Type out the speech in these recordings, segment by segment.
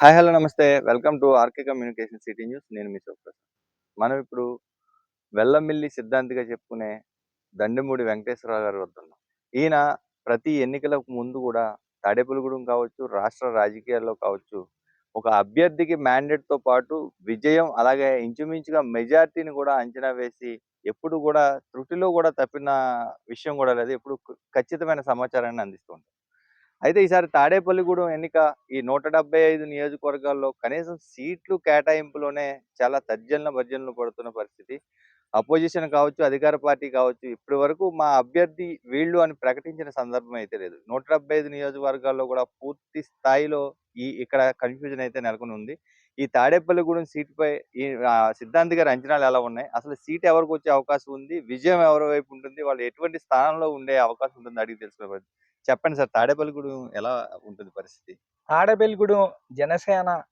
Hi hello నమస్తే. Welcome to RK communication city news. నేను మీ శివప్రసాద్. మనం ఇప్పుడు వెల్లమిల్లి సిద్ధాంతిగా చెప్పుకునే దండమూడి వెంకటేశ్వరరావు గారు వద్ద ఉన్నాం. ఈయన ప్రతి ఎన్నికలకు ముందు కూడా తాడేపులగూడెం కావచ్చు రాష్ట్ర రాజకీయాల్లో కావచ్చు ఒక అభ్యర్థికి మ్యాండేట్తో తో పాటు విజయం అలాగే ఇంచుమించుగా మెజార్టీని కూడా అంచనా వేసి ఎప్పుడు కూడా త్రుటిలో కూడా తప్పిన విషయం కూడా లేదు. ఎప్పుడు ఖచ్చితమైన సమాచారాన్ని అందిస్తుంది అయితే ఈసారి తాడేపల్లిగూడెం ఎన్నిక ఈ నూట డెబ్బై ఐదు నియోజకవర్గాల్లో కనీసం సీట్లు కేటాయింపులోనే చాలా తర్జనల భర్జనలు పడుతున్న పరిస్థితి. అపోజిషన్ కావచ్చు అధికార పార్టీ కావచ్చు ఇప్పటి వరకు మా అభ్యర్థి వీళ్ళు అని ప్రకటించిన సందర్భం అయితే లేదు. నూట డెబ్బై ఐదు నియోజకవర్గాల్లో కూడా పూర్తి స్థాయిలో ఈ ఇక్కడ కన్ఫ్యూజన్ అయితే నెలకొని ఉంది ఈ తాడేపల్లిగూడెం సీటుపై ఈ ఆ, సిద్ధాంతి గారి అంచనాలు ఎలా ఉన్నాయి? అసలు సీట్ ఎవరికి వచ్చే అవకాశం ఉంది? విజయం ఎవరి వైపు ఉంటుంది? వాళ్ళు ఎటువంటి స్థానంలో ఉండే అవకాశం ఉంటుంది అడిగి తెలుసుకోవాలి చెప్పండి సార్. తాడేపల్లిగూడెం ఎలా ఉంటుంది పరిస్థితి? తాడేపల్లిగూడెం జనసేన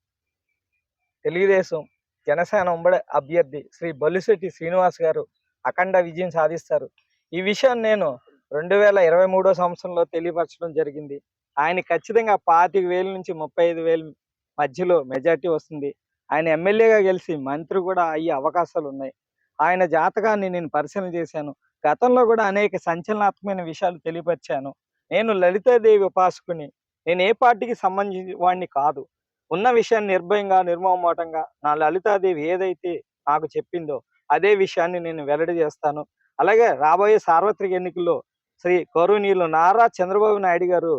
తెలుగుదేశం జనసేన ఉమ్మడి అభ్యర్థి శ్రీ బొల్లిశెట్టి శ్రీనివాస్ గారు అఖండ విజయం సాధిస్తారు. ఈ విషయం నేను రెండు వేల ఇరవై మూడో సంవత్సరంలో తెలియపరచడం జరిగింది. ఆయన ఖచ్చితంగా పాతిక వేల నుంచి ముప్పై ఐదు వేల మధ్యలో మెజార్టీ వస్తుంది. ఆయన ఎమ్మెల్యేగా గెలిచి మంత్రి కూడా అయ్యే అవకాశాలు ఉన్నాయి. ఆయన జాతకాన్ని నేను పరిశీలన చేశాను. గతంలో కూడా అనేక సంచలనాత్మకమైన విషయాలు తెలియపరిచాను. నేను లలితాదేవి ఉపాసకుని. నేను ఏ పార్టీకి సంబంధించిన వాడిని కాదు. ఉన్న విషయాన్ని నిర్భయంగా నిర్మోహమాటంగా నా లలితాదేవి ఏదైతే నాకు చెప్పిందో అదే విషయాన్ని నేను వెల్లడి చేస్తాను. అలాగే రాబోయే సార్వత్రిక ఎన్నికల్లో శ్రీ గౌరవనీయులు నారా చంద్రబాబు నాయుడు గారు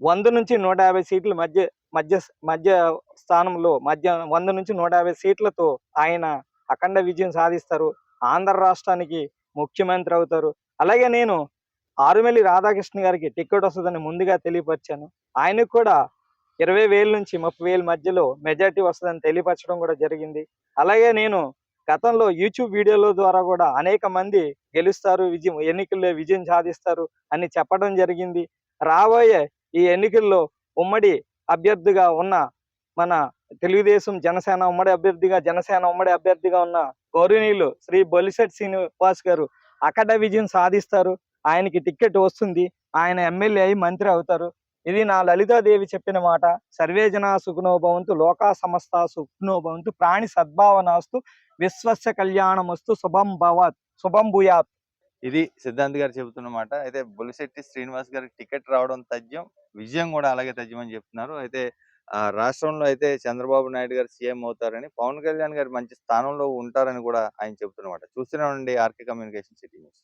వంద నుంచి నూట యాభై సీట్ల మధ్య మధ్య మధ్య స్థానంలో మధ్య వంద నుంచి నూట యాభై సీట్లతో ఆయన అఖండ విజయం సాధిస్తారు. ఆంధ్ర రాష్ట్రానికి ముఖ్యమంత్రి అవుతారు. అలాగే నేను ఆరుమెల్లి రాధాకృష్ణ గారికి టికెట్ వస్తుందని ముందుగా తెలియపరిచాను. ఆయనకు కూడా ఇరవై వేల నుంచి ముప్పై వేల మధ్యలో మెజార్టీ వస్తుందని తెలియపరచడం కూడా జరిగింది. అలాగే నేను గతంలో యూట్యూబ్ వీడియోల ద్వారా కూడా అనేక మంది గెలుస్తారు విజయం ఎన్నికల్లో విజయం సాధిస్తారు అని చెప్పడం జరిగింది. రాబోయే ఈ ఎన్నికల్లో ఉమ్మడి అభ్యర్థిగా ఉన్న మన తెలుగుదేశం జనసేన ఉమ్మడి అభ్యర్థిగా జనసేన ఉమ్మడి అభ్యర్థిగా ఉన్న గౌరవనీయులు శ్రీ బొలిసెట్ శ్రీనివాస్ గారు అక్కడ విజయం సాధిస్తారు. ఆయనకి టిక్కెట్ వస్తుంది. ఆయన ఎమ్మెల్యే అయి మంత్రి అవుతారు. ఇది నా లలితాదేవి చెప్పిన మాట. సర్వేజన సుఖనోభవంతు భవంతు లోకా సమస్త సుఖనోభవంతు ప్రాణి సద్భావనాస్తు విశ్వస్య కళ్యాణమస్తు శుభం భవత్ శుభం భూయాత్. ఇది సిద్ధాంత్ గారు చెబుతున్న మాట. అయితే బొలిశెట్టి శ్రీనివాస్ గారికి టికెట్ రావడం తథ్యం విజయం కూడా అలాగే తథ్యం అని చెప్తున్నారు. అయితే ఆ రాష్ట్రంలో అయితే చంద్రబాబు నాయుడు గారు సీఎం అవుతారని పవన్ కళ్యాణ్ గారు మంచి స్థానంలో ఉంటారని కూడా ఆయన చెబుతున్నమాట చూస్తూనే ఉండండి ఆర్కే కమ్యూనికేషన్ సిటీ న్యూస్.